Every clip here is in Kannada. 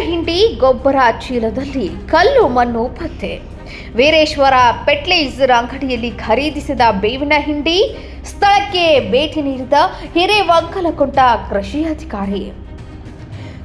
ಹಿಂಡಿ ಗೊಬ್ಬರ ಚೀಲದಲ್ಲಿ ಕಲ್ಲು, ಮಣ್ಣು, ಪತ್ತೆ. ವೀರೇಶ್ವರ ಪೆಟ್ಲೇಸರ್ ಅಂಗಡಿಯಲ್ಲಿ ಖರೀದಿಸಿದ ಬೇವಿನ ಹಿಂಡಿ ಸ್ಥಳಕ್ಕೆ ಭೇಟಿ ನೀಡಿದ ಹಿರೇವಂಕಲಕೊಂಡ ಕೃಷಿ ಅಧಿಕಾರಿ.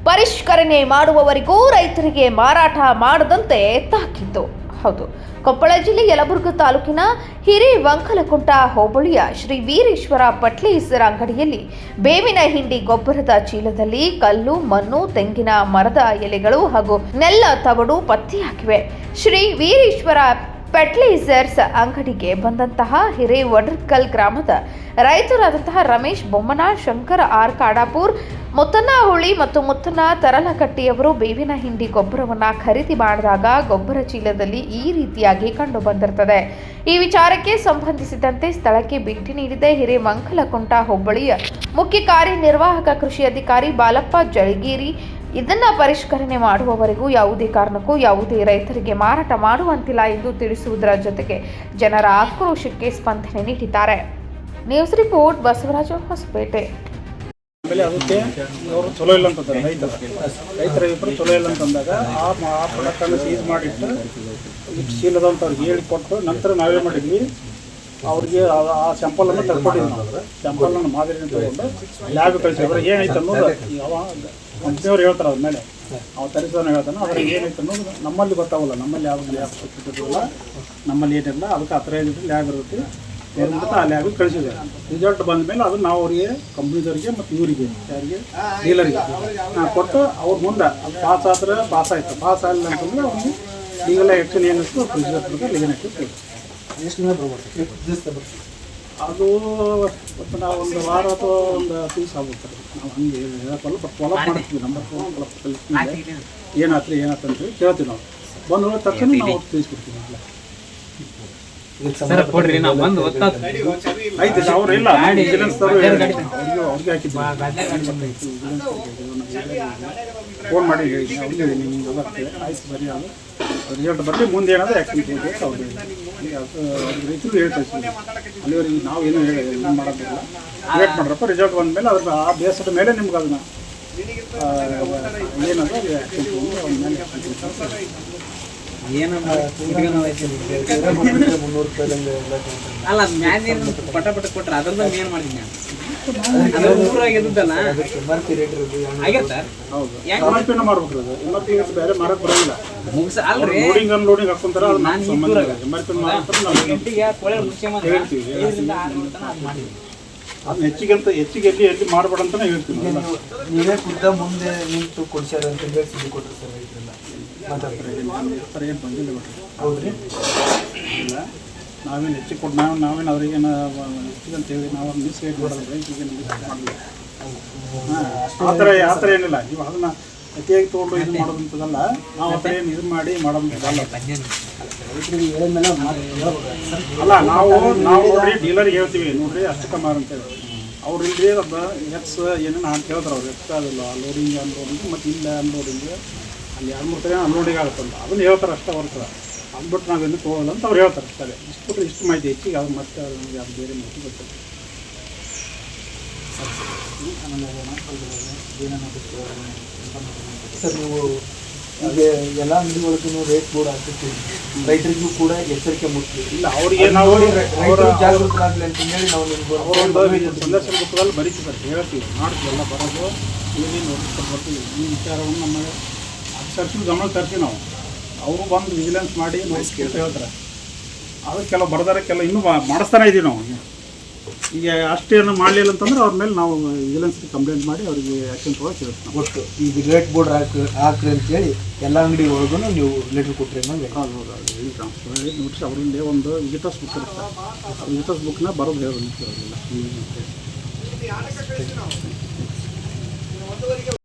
ಪರಿಷ್ಕರಣೆ ಮಾಡುವವರಿಗೂ ರೈತರಿಗೆ ಮಾರಾಟ ಮಾಡದಂತೆ ತಾಕೀತು ಹೌದು. ಕೊಪ್ಪಳ ಜಿಲ್ಲೆ ಯಲಬುರ್ಗ ತಾಲೂಕಿನ ಹಿರೇವಂಕಲಕುಂಟ ಹೋಬಳಿಯ ಶ್ರೀ ವೀರೇಶ್ವರ ಪಟ್ಲೇಸರ ಅಂಗಡಿಯಲ್ಲಿ ಬೇವಿನ ಹಿಂಡಿ ಗೊಬ್ಬರದ ಚೀಲದಲ್ಲಿ ಕಲ್ಲು, ಮಣ್ಣು, ತೆಂಗಿನ ಮರದ ಎಲೆಗಳು ಹಾಗೂ ನೆಲ್ಲ ತಗಡು ಪತ್ತೆಯಾಗಿವೆ ಶ್ರೀ ವೀರೇಶ್ವರ ಫರ್ಟಿಲೈಸರ್ಸ್ ಅಂಗಡಿಗೆ ಬಂದಂತಹ ಹಿರೇವಡ್ರಕಲ್ ಗ್ರಾಮದ ರೈತರಾದಂತಹ ರಮೇಶ್ ಬೊಮ್ಮನ, ಶಂಕರ ಆರ್ ಕಾಡಾಪುರ್ ಮುತ್ತನಹುಳಿ ಮತ್ತು ಮುತ್ತನ ತರಲಕಟ್ಟಿಯವರು ಬೇವಿನ ಹಿಂಡಿ ಗೊಬ್ಬರವನ್ನು ಖರೀದಿ ಮಾಡಿದಾಗ ಗೊಬ್ಬರ ಚೀಲದಲ್ಲಿ ಈ ರೀತಿಯಾಗಿ ಕಂಡು ಬಂದಿರುತ್ತದೆ ಈ ವಿಚಾರಕ್ಕೆ ಸಂಬಂಧಿಸಿದಂತೆ ಸ್ಥಳಕ್ಕೆ ಭೇಟಿ ನೀಡಿದ ಹಿರೇಮಂಕಲಕುಂಟ ಹೋಬಳಿಯ ಮುಖ್ಯ ಕಾರ್ಯನಿರ್ವಾಹಕ ಕೃಷಿ ಅಧಿಕಾರಿ ಬಾಲಪ್ಪ ಜಳಗೇರಿ ಇದನ್ನ ಪರಿಷ್ಕರಣೆ ಮಾಡುವವರೆಗೂ ಯಾವುದೇ ಕಾರಣಕ್ಕೂ ಯಾವುದೇ ರೈತರಿಗೆ ಮಾರಾಟ ಮಾಡುವಂತಿಲ್ಲ ಎಂದು ತಿಳಿಸುವುದರ ಜೊತೆಗೆ ಜನರ ಆಕ್ರೋಶಕ್ಕೆ ಸ್ಪಂದನೆ ನೀಡಿದ್ದಾರೆ. News report Basavaraja Hosapete. ಬೆಲೆ ಅದಕ್ಕೆ ಅವರು ಚಲೋ ಇಲ್ಲ ಅಂತಂತಾರೆ ರೈತರ. ರೈತರ ಇಬ್ಬರು ಚಲೋ ಇಲ್ಲ ಅಂತಂದಾಗ ಆ ಆ ಪ್ರಾಡಕ್ಟನ್ನು ಸೀಸ್ ಮಾಡಿಟ್ಟು ಇಷ್ಟು ಹೇಳಿಕೊಟ್ಟು ನಂತರ ನಾವೇ ಮಾಡಿದ್ವಿ. ಅವ್ರಿಗೆ ಆ- ಸ್ಯಾಂಪಲ್ ಅನ್ನು ತಗೊಂಡಿದ್ವಿ ಸ್ಯಾಂಪಲ್ ಅನ್ನು ಮಾದರಿನ ತಗೊಂಡು ಲ್ಯಾಬ್ ಕಳಿಸಿದ್ರೆ ಏನೈತೆ ಅನ್ನೋದು ಯಾವ ಹೇಳ್ತಾರೆ ಅದ್ರ ಮೇಲೆ ಅವ ತರಿಸೋನು ಹೇಳ್ತಾನೆ. ಅದ್ರಾಗ ಏನೈತೆ ಅನ್ನೋದು ನಮ್ಮಲ್ಲಿ ಗೊತ್ತಾಗಲ್ಲ. ನಮ್ಮಲ್ಲಿ ಯಾವ ಲ್ಯಾಬ್ ಇಟ್ಟಿರಲ್ಲ ನಮ್ಮಲ್ಲಿ ಏನಿಲ್ಲ. ಅದಕ್ಕೆ ಹತ್ರ ಏನಿದೆ ಲ್ಯಾಬ್ ಇರುತ್ತೆ. ಏನಂತ ಆ ಲ್ಯಾಬಿಗೆ ಕಳಿಸಿದೆ ರಿಸಲ್ಟ್ ಬಂದ ಮೇಲೆ ಅದನ್ನ ನಾವು ಅವರಿಗೆ ಕಂಪ್ನಿದವರಿಗೆ ಮತ್ತು ಇವರಿಗೆ, ಯಾರಿಗೆ? ಡೀಲರಿಗೆ ಕೊಟ್ಟು ಅವ್ರ ಮುಂದೆ. ಅದು ಪಾಸ್ ಆದ್ರೆ ಪಾಸ್ ಆಯ್ತು. ಪಾಸ್ ಆಗಿಲ್ಲ ಅಂತಂದ್ರೆ ಅವ್ನು ಈಗಲೇ ಆ್ಯಕ್ಷನ್ ಏನಿತ್ತು ಪ್ರಿಸಿಡರ್ ಲೀಗಲ್ ಅದು ಮತ್ತು ನಾವು ಒಂದು ವಾರ ಅಥವಾ ಒಂದು ಪೀಸ್ ಆಗುತ್ತೆ ನಾವು ಹಂಗೆ ಹೇಳಕ್ಕಲ್ಲ ಬಟ್ ಫಾಲೋ ಮಾಡ್ತೀವಿ. ನಂಬರ್ ಕಲಿಸ್ತೀವಿ ಏನಾತ್ರಿ ಏನಾಯ್ತು ಅಂತೇಳಿ ಕೇಳ್ತೀವಿ ನಾವು. ಬಂದ ಹೋದ ತಕ್ಷಣ ನಾವು ತಿಳಿಸ್ಬಿಡ್ತೀವಿ ಎಲ್ಲ ಫೋನ್ ಮಾಡಿ ಹೇಳಿ ಅವ್ರಿಗೆ ನಿಮ್ಗೆ ಆಯ್ತು ಬರೀ ಅದು ರಿಸಲ್ಟ್ ಬರಲಿ ಮುಂದೆ ಏನಾದರೂ ಆ್ಯಕ್ಷನ್ ತಗೋಬೇಕು ಅವ್ರು ರೈತರು ಹೇಳ್ತಾ ಅಲ್ಲಿವರೆಗೆ ನಾವು ಏನು ಹೇಳಿ ಏನು ಮಾಡೋದಿಲ್ಲ. ವೇಟ್ ಮಾಡ್ರಪ್ಪ ರಿಸಲ್ಟ್ ಬಂದಮೇಲೆ ಅದ್ರ ಆ ಬೇಸದ ಮೇಲೆ ನಿಮ್ಗೆ ಅದನ್ನ ಏನಾದರೂ ಆ್ಯಕ್ಷನ್ ತಗೊಂಡು ಅವ್ನ ಮೇಲೆ ಅಲ್ಲ ಮ್ಯಾನ್ ಏನು ಪಟ ಪಟ ಕೊಟ್ರ ಅದ್ರದ್ದು ಏನು ಮಾಡಿದ್ದೀನಿ ಬೇರೆ ಮಾರಕ್ಕೆ ಬರೋದಿಲ್ಲ. ಲೋಡಿಂಗ್ ಅನ್ಲೋಡಿಂಗ್ ಹಾಕೊಂತಾರ ಅದನ್ನ ಹೆಚ್ಚಿಗೆ ಅಂತ ಹೆಚ್ಚಿಗೆ ಎಲ್ಲಿ ಎಲ್ಲಿ ಮಾಡಬೇಡ ಅಂತಾನೆ ಹೇಳ್ತೀವಿ ನೀವೇ ಖುದ್ದ ಮುಂದೆ ನಿಂತು ಕೊಡ್ಸ್ಯಾರ ಅಂತ ಹೇಳಿ ಸುದ್ದಿ ಕೊಟ್ಟರು ಸರ್ ರೈತರೆಲ್ಲ. ಮಾತಾಡ್ತಾರೆ ಏನು ಬಂದಿಲ್ಲ ಹೌದ್ರಿ? ನಾವೇನು ಹೆಚ್ಚು ಕೊಟ್ಟು ನಾವು, ನಾವೇನು ಅವ್ರಿಗೆ ಹೆಚ್ಚಿಗೆ ಅಂತ ಹೇಳಿ ನಾವು ಮಿಸ್ಗೈಡ್ ಮಾಡೋದು ರೈತರಿಗೆ ಮಾಡಲಿಲ್ಲ ಆ ಥರ ಆ ಥರ ಏನಿಲ್ಲ. ನೀವು ಅದನ್ನು ಅತಿಯಾಗಿ ತೊಗೊಂಡು ಇದು ಮಾಡೋದಂತದಲ್ಲ, ನಾವು ಆ ಥರ ಏನು ಇದು ಮಾಡಿ ಹೇಳ್ಬೇಕು ಅಲ್ಲ, ನಾವು ನಾವು ನೋಡಿ ಡೀಲರ್ಗೆ ಹೇಳ್ತೀವಿ, ನೋಡ್ರಿ ಅಷ್ಟು ಕಮ್ಮಾರ್ ಅಂತೇಳಿ ಅವ್ರು ಇಲ್ಲಿ ಅದ ಎಕ್ಸ್, ಏನೇನು ಅಂತ ಹೇಳ್ತಾರೆ ಅವ್ರು, ಎಕ್ಸ್ ಅದಿಲ್ಲ ಲೋಡಿಂಗ್ ಅನ್ಲೋಡಿಂಗ್ ಮತ್ತು ಇಲ್ಲ ಅನ್ಲೋಡಿಂಗ್ ಅಲ್ಲಿ ಎರಡು ಮೂರು ಕಡೆ ಅನ್ಲೋಡಿಂಗ್ ಆಗುತ್ತೆ ಅಂತ ಅದನ್ನ ಹೇಳ್ತಾರೆ ಅಷ್ಟೇ ಹೊರತು. ಅಂದ್ಬಿಟ್ಟು ನಾವೇನು ಹೋಗಲ್ಲ ಅಂತ ಅವ್ರು ಹೇಳ್ತಾರೆ. ಸರಿ ಇಷ್ಟು ಬಿಟ್ಟರೆ ಇಷ್ಟು ಮಾಹಿತಿ ಹೆಚ್ಚಿಗೆ ಅದು ಮತ್ತೆ ಅವ್ರು ನಮಗೆ ಅದು ಬೇರೆ ಮಾಹಿತಿ ಗೊತ್ತಿಲ್ಲ. ಸರ್. ನೀವು ಈಗ ಎಲ್ಲ ಅಂಗಡಿಗಳಿಗೂ ರೇಟ್ ಬೋರ್ಡ್ ಹಾಕಿರ್ತೀವಿ ರೈತರಿಗೂ ಕೂಡ ಎಚ್ಚರಿಕೆ ಮುಟ್ಟಿ ಇಲ್ಲ ಅವ್ರಿಗೆ ನಾವು ಜಾಗೃತರಾಗಲಿ ಅಂತ ಹೇಳಿ ನಾವು ನಿಮ್ಗೆ ಸಂದರ್ಶನ ಬುಕ್ದಲ್ಲಿ ಬರೀತಿದ್ದಾರೆ ಹೇಳ್ತೀವಿ. ಮಾಡ್ತೀವಿ ಎಲ್ಲ ಬರೋದು ಏನೇನು ಬರ್ತೀವಿ ಈ ವಿಚಾರವನ್ನು ನಮ್ಮ ಸರ್ಚಿನ ಗಮನ ತರ್ತೀವಿ ನಾವು. ಅವರು ಬಂದು ವಿಜಿಲೆನ್ಸ್ ಮಾಡಿ ಹೇಳ್ತಾರೆ ಅದು ಕೆಲವು ಬರ್ದಾರೆ ಕೆಲವು ಇನ್ನೂ ಮಾ- ಮಾಡಿಸ್ತಾನೆ ಇದೀವಿ ನಾವು. ಈಗ ಅಷ್ಟೇನು ಮಾಡಲಿಲ್ಲ ಅಂತಂದ್ರೆ ಅವ್ರ ಮೇಲೆ ನಾವು ವಿಜಿಲೆನ್ಸ್ಗೆ ಕಂಪ್ಲೇಂಟ್ ಮಾಡಿ ಅವರಿಗೆ ಆ್ಯಕ್ಷನ್ ತೊಗೊಳಕ್ಕೆ ಹೇಳ್ತೀವಿ. ಒಟ್ಟು ಈಗ ರೇಟ್ ಬೋರ್ಡ್ ಹಾಕಿ ಹಾಕ್ರಿ ಅಂತ ಹೇಳಿ ಎಲ್ಲ ಅಂಗಡಿ ಒಳಗೂ ನೀವು ಲೆಟರ್ ಕೊಟ್ಟರೆ ಹೌದು ಹೌದು ಹೇಳಿ ಟ್ರಾನ್ಸ್ಫರ್ ಹೇಳಿ ನೋಡಿಸಿ ಅವರಿಂದ ಒಂದು ವಿಜಿಟರ್ಸ್ ಬುಕ್ ಇರುತ್ತೆ. ಆ ವಿಜಿಟರ್ಸ್ ಬುಕ್ನ ಬರೋದು ಹೇಳೋದು ಅವರಿಗೆಲ್ಲ